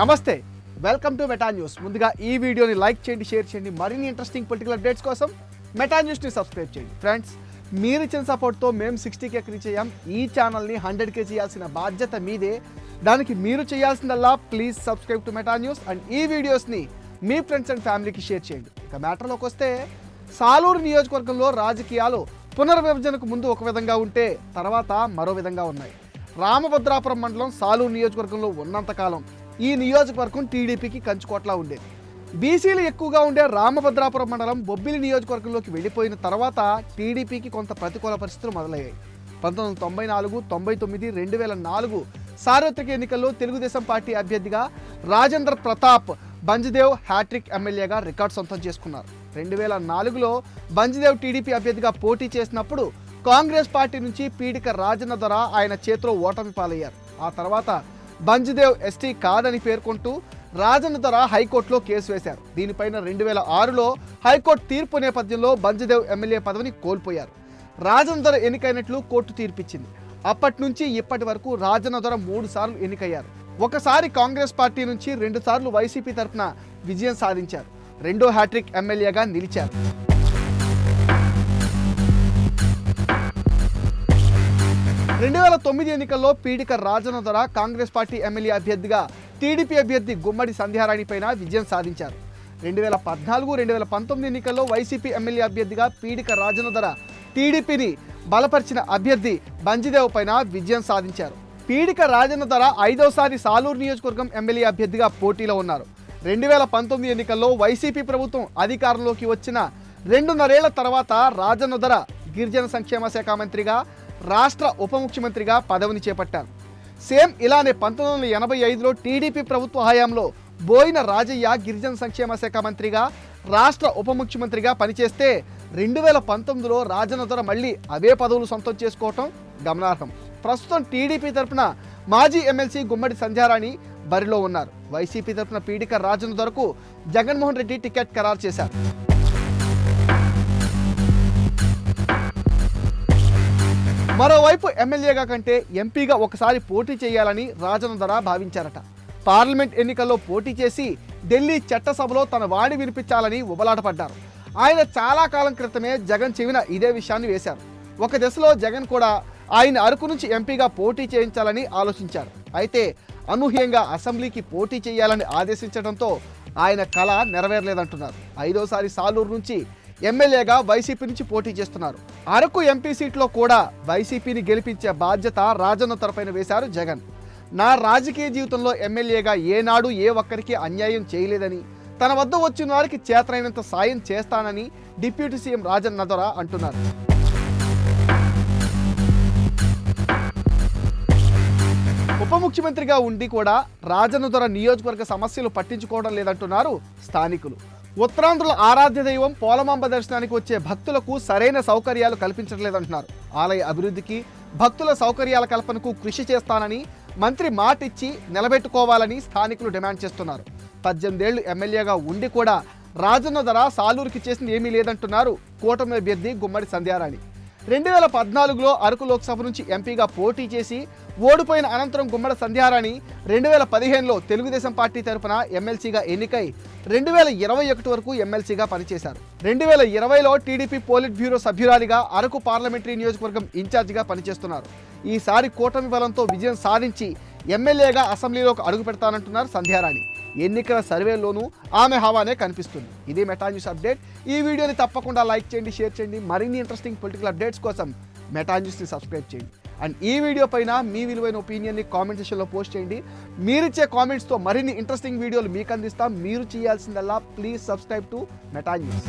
నమస్తే. Welcome to Meta news ముందుగా ఈ వీడియోని లైక్ చేయండి షేర్ చేయండి. మరిన్ని ఇంట్రెస్టింగ్ పొలిటికల్ అప్డేట్స్ కోసం మెటా న్యూస్ని సబ్స్క్రైబ్ చేయండి. ఫ్రెండ్స్ మీరు ఇచ్చిన సపోర్ట్తో మేము సిక్స్టీ కే రీచ్ అయ్యాం. ఈ ఛానల్ని హండ్రెడ్ కే చేయాల్సిన బాధ్యత మీదే. దానికి మీరు చేయాల్సిందల్లా please subscribe to Meta news and ఈ వీడియోస్ని మీ ఫ్రెండ్స్ అండ్ ఫ్యామిలీకి షేర్ చేయండి. ఇక మ్యాటర్లోకి వస్తే సాలూరు నియోజకవర్గంలో రాజకీయాలు పునర్విభజనకు ముందు ఒక విధంగా ఉంటే తర్వాత మరో విధంగా ఉన్నాయి. రామభద్రాపురం మండలం సాలూరు నియోజకవర్గంలో ఉన్నంతకాలం ఈ నియోజకవర్గం టీడీపీకి కంచుకోట్లా ఉండేది. బీసీలు ఎక్కువగా ఉండే రామభద్రాపురం మండలం బొబ్బిలి నియోజకవర్గంలోకి వెళ్ళిపోయిన తర్వాత టీడీపీకి కొంత ప్రతికూల పరిస్థితులు మొదలయ్యాయి. పంతొమ్మిది వందల తొంభై నాలుగు తొంభై తొమ్మిది రెండు వేల నాలుగు సార్వత్రిక ఎన్నికల్లో తెలుగుదేశం పార్టీ అభ్యర్థిగా రాజేంద్ర ప్రతాప్ బంజ్దేవ్ హ్యాట్రిక్ ఎమ్మెల్యేగా రికార్డ్ సొంతం చేసుకున్నారు. రెండు వేల నాలుగులో బంజ్దేవ్ టీడీపీ అభ్యర్థిగా పోటీ చేసినప్పుడు కాంగ్రెస్ పార్టీ నుంచి పీడిక రాజన్న ధర ఆయన చేతిలో ఓటమి పాలయ్యారు. ఆ తర్వాత బంజ్దేవ్ ఎస్టీ కాదని పేర్కొంటూ రాజన్న ధర హైకోర్టులో కేసు వేశారు. దీనిపైన రెండు వేల ఆరులో హైకోర్టు తీర్పు నేపథ్యంలో బంజ్దేవ్ ఎమ్మెల్యే పదవిని కోల్పోయారు. రాజన్న ధర ఎన్నికైనట్లు కోర్టు తీర్పిచ్చింది. అప్పటి నుంచి ఇప్పటి వరకు రాజన్న ధర మూడు సార్లు ఎన్నికయ్యారు. ఒకసారి కాంగ్రెస్ పార్టీ నుంచి రెండు సార్లు వైసీపీ తరఫున విజయం సాధించారు. రెండో హ్యాట్రిక్ ఎమ్మెల్యేగా నిలిచారు. రెండు వేల తొమ్మిది ఎన్నికల్లో పీడిక రాజన ధర కాంగ్రెస్ పార్టీ ఎమ్మెల్యే అభ్యర్థిగా టీడీపీ అభ్యర్థి గుమ్మడి సంధ్యారాణి పైన విజయం సాధించారు. రెండు వేల పద్నాలుగు రెండు వేల పంతొమ్మిది ఎన్నికల్లో వైసీపీ ఎమ్మెల్యే అభ్యర్థిగా పీడిక రాజన ధర టీడీపీని బలపరిచిన అభ్యర్థి బంజిదేవ్ పైన విజయం సాధించారు. పీడిక రాజన్న ధర ఐదోసారి సాలూరు నియోజకవర్గం ఎమ్మెల్యే అభ్యర్థిగా పోటీలో ఉన్నారు. రెండు వేల పంతొమ్మిది ఎన్నికల్లో వైసీపీ ప్రభుత్వం అధికారంలోకి వచ్చిన రెండున్నరేళ్ళ తర్వాత రాజన్న ధర గిరిజన సంక్షేమ శాఖ మంత్రిగా రాష్ట్ర ఉప ముఖ్యమంత్రిగా పదవిని చేపట్టారు. సేమ్ ఇలానే పంతొమ్మిది వందల ఎనభై ఐదులో టీడీపీ ప్రభుత్వ హయాంలో బోయిన రాజయ్య గిరిజన సంక్షేమ శాఖ మంత్రిగా రాష్ట్ర ఉప ముఖ్యమంత్రిగా పనిచేస్తే రెండు వేల పంతొమ్మిదిలో రాజన్న ధర మళ్ళీ అవే పదవులు సొంతం చేసుకోవటం గమనార్హం. ప్రస్తుతం టీడీపీ తరఫున మాజీ ఎమ్మెల్సీ గుమ్మడి సంధ్యారాణి బరిలో ఉన్నారు. వైసీపీ తరపున పీడిక రాజన్న జగన్మోహన్ రెడ్డి టికెట్ ఖరారు చేశారు. మరోవైపు ఎమ్మెల్యేగా కంటే ఎంపీగా ఒకసారి పోటీ చేయాలని రాజన ధర భావించారట. పార్లమెంట్ ఎన్నికల్లో పోటీ చేసి ఢిల్లీ చట్టసభలో తన వాణి వినిపించాలని ఉబలాటపడ్డారు. ఆయన చాలా కాలం క్రితమే జగన్ చెవిన ఇదే విషయాన్ని వేశారు. ఒక దశలో జగన్ కూడా ఆయన అరకు నుంచి ఎంపీగా పోటీ చేయించాలని ఆలోచించారు. అయితే అనూహ్యంగా అసెంబ్లీకి పోటీ చేయాలని ఆదేశించడంతో ఆయన కళ నెరవేరలేదంటున్నారు. ఐదోసారి సాలూరు నుంచి ఎమ్మెల్యేగా వైసీపీ నుంచి పోటీ చేస్తున్నారు. అరకు ఎంపీ సీట్లో కూడా వైసీపీని గెలిపించే బాధ్యత రాజన్న తరపైన వేశారు జగన్. నా రాజకీయ జీవితంలో ఎమ్మెల్యేగా ఏనాడు ఏ ఒక్కరికి అన్యాయం చేయలేదని తన వద్ద వచ్చిన వారికి చేతనైనంత సాయం చేస్తానని డిప్యూటీ సీఎం రాజన్ నదొర అంటున్నారు. ఉప ముఖ్యమంత్రిగా ఉండి కూడా రాజన్న దొర నియోజకవర్గ సమస్యలు పట్టించుకోవడం లేదంటున్నారు స్థానికులు. ఉత్తరాంధ్రుల ఆరాధ్య దైవం పోలమాంబ దర్శనానికి వచ్చే భక్తులకు సరైన సౌకర్యాలు కల్పించట్లేదంటున్నారు. ఆలయ అభివృద్ధికి భక్తుల సౌకర్యాల కల్పనకు కృషి చేస్తానని మంత్రి మాటిచ్చి నిలబెట్టుకోవాలని స్థానికులు డిమాండ్ చేస్తున్నారు. పద్దెనిమిదేళ్ళు ఎమ్మెల్యేగా ఉండి కూడా రాజన్న ధర సాలూరుకి చేసింది ఏమీ లేదంటున్నారు కూటమి అభ్యర్థి గుమ్మడి సంధ్యారాణి. రెండు వేల పద్నాలుగులో అరకు లోక్సభ నుంచి ఎంపీగా పోటీ చేసి ఓడిపోయిన అనంతరం గుమ్మడ సంధ్యారాణి రెండు వేల పదిహేనులో తెలుగుదేశం పార్టీ తరపున ఎమ్మెల్సీగా ఎన్నికై రెండు వేల ఇరవై ఒకటి వరకు ఎమ్మెల్సీగా పనిచేశారు. రెండు వేల ఇరవైలో టీడీపీ పోలిట్ బ్యూరో సభ్యురాలిగా అరకు పార్లమెంటరీ నియోజకవర్గం ఇన్ఛార్జిగా పనిచేస్తున్నారు. ఈసారి కూటమి బలంతో విజయం సాధించి ఎమ్మెల్యేగా అసెంబ్లీలోకి అడుగు పెడతానంటున్నారు సంధ్యారాణి. ఎన్నికల సర్వేలోనూ ఆమె హవానే కనిపిస్తుంది. ఇది మెటా న్యూస్ అప్డేట్. ఈ వీడియోని తప్పకుండా లైక్ చేయండి షేర్ చేయండి. మరిన్ని ఇంట్రెస్టింగ్ పొలిటికల్ అప్డేట్స్ కోసం మెటా న్యూస్ని సబ్స్క్రైబ్ చేయండి. అండ్ ఈ వీడియో పైన మీ విలువైన ఒపీనియన్ని కామెంట్ సెషన్లో పోస్ట్ చేయండి. మీరిచ్చే కామెంట్స్తో మరిన్ని ఇంట్రెస్టింగ్ వీడియోలు మీకు అందిస్తాం. మీరు చేయాల్సిందల్లా please subscribe to Meta news